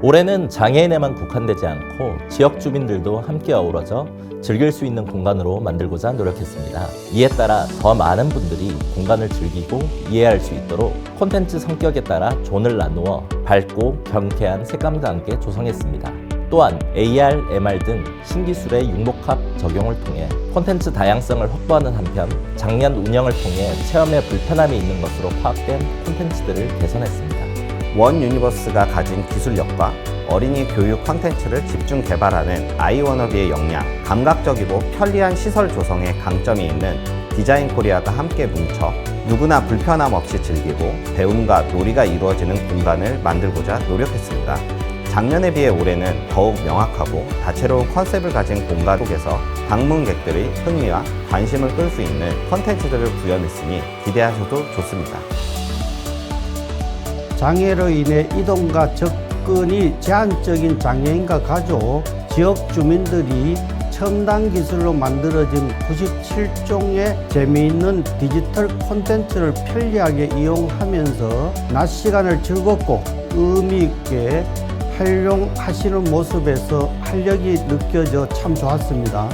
올해는 장애인에만 국한되지 않고 지역 주민들도 함께 어우러져 즐길 수 있는 공간으로 만들고자 노력했습니다. 이에 따라 더 많은 분들이 공간을 즐기고 이해할 수 있도록 콘텐츠 성격에 따라 존을 나누어 밝고 경쾌한 색감과 함께 조성했습니다. 또한 AR, MR 등 신기술의 융복합 적용을 통해 콘텐츠 다양성을 확보하는 한편 작년 운영을 통해 체험에 불편함이 있는 것으로 파악된 콘텐츠들을 개선했습니다. 원 유니버스가 가진 기술력과 어린이 교육 콘텐츠를 집중 개발하는 아이워너비의 역량, 감각적이고 편리한 시설 조성에 강점이 있는 디자인 코리아가 함께 뭉쳐 누구나 불편함 없이 즐기고 배움과 놀이가 이루어지는 공간을 만들고자 노력했습니다. 작년에 비해 올해는 더욱 명확하고 다채로운 컨셉을 가진 공간 속에서 방문객들의 흥미와 관심을 끌 수 있는 콘텐츠들을 구현했으니 기대하셔도 좋습니다. 장애로 인해 이동과 접근이 제한적인 장애인과 가족, 지역 주민들이 첨단 기술로 만들어진 97종의 재미있는 디지털 콘텐츠를 편리하게 이용하면서 낮 시간을 즐겁고 의미 있게 활용하시는 모습에서 활력이 느껴져 참 좋았습니다.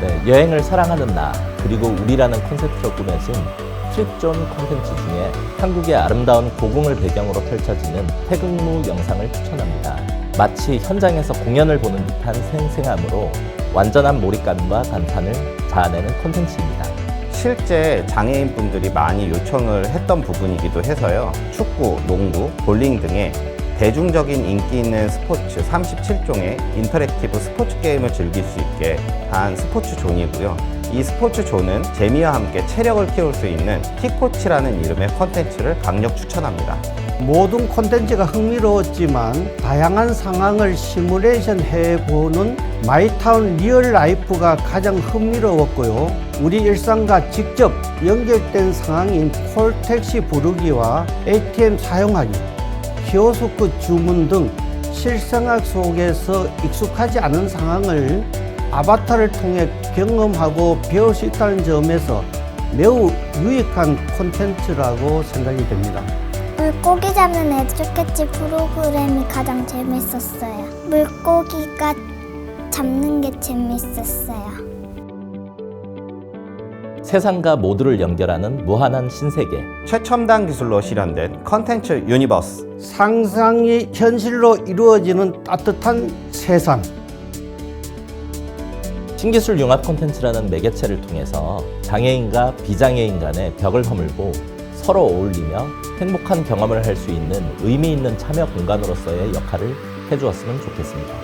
네, 여행을 사랑하는 나 그리고 우리라는 컨셉트로 꾸며진 트립존 콘텐츠 중에 한국의 아름다운 고궁을 배경으로 펼쳐지는 태극무 영상을 추천합니다. 마치 현장에서 공연을 보는 듯한 생생함으로 완전한 몰입감과 감탄을 자아내는 콘텐츠입니다. 실제 장애인 분들이 많이 요청을 했던 부분이기도 해서요. 축구, 농구, 볼링 등의 대중적인 인기 있는 스포츠 37종의 인터랙티브 스포츠 게임을 즐길 수 있게 한 스포츠 존이고요. 이 스포츠 존은 재미와 함께 체력을 키울 수 있는 티코치라는 이름의 컨텐츠를 강력 추천합니다. 모든 콘텐츠가 흥미로웠지만 다양한 상황을 시뮬레이션 해보는 마이타운 리얼 라이프가 가장 흥미로웠고요. 우리 일상과 직접 연결된 상황인 콜택시 부르기와 ATM 사용하기, 키오스크 주문 등 실생활 속에서 익숙하지 않은 상황을 아바타를 통해 경험하고 배울 수 있다는 점에서 매우 유익한 콘텐츠라고 생각이 됩니다. 물고기 잡는 에듀캐치 프로그램이 가장 재밌었어요. 물고기가 잡는 게 재밌었어요. 세상과 모두를 연결하는 무한한 신세계. 최첨단 기술로 실현된 컨텐츠 유니버스. 상상이 현실로 이루어지는 따뜻한 세상. 신기술 융합 콘텐츠라는 매개체를 통해서 장애인과 비장애인 간의 벽을 허물고 서로 어울리며 행복한 경험을 할 수 있는 의미 있는 참여 공간으로서의 역할을 해주었으면 좋겠습니다.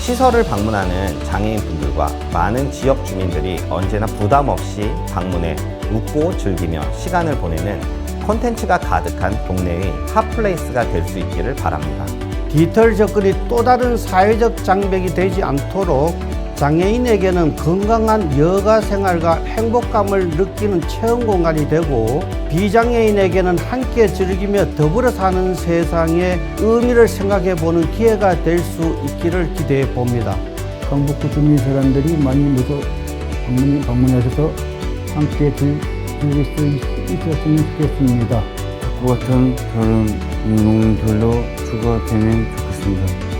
시설을 방문하는 장애인 분들과 많은 지역 주민들이 언제나 부담 없이 방문해 웃고 즐기며 시간을 보내는 콘텐츠가 가득한 동네의 핫플레이스가 될 수 있기를 바랍니다. 디지털 접근이 또 다른 사회적 장벽이 되지 않도록 장애인에게는 건강한 여가 생활과 행복감을 느끼는 체험 공간이 되고 비장애인에게는 함께 즐기며 더불어 사는 세상의 의미를 생각해 보는 기회가 될 수 있기를 기대해 봅니다. 강북구 주민 사람들이 많이 모두 방문, 방문하셔서 함께 즐- 즐길 수 있- 있었으면 좋겠습니다. 그 같은 그런 운동들로 추가되면 좋겠습니다.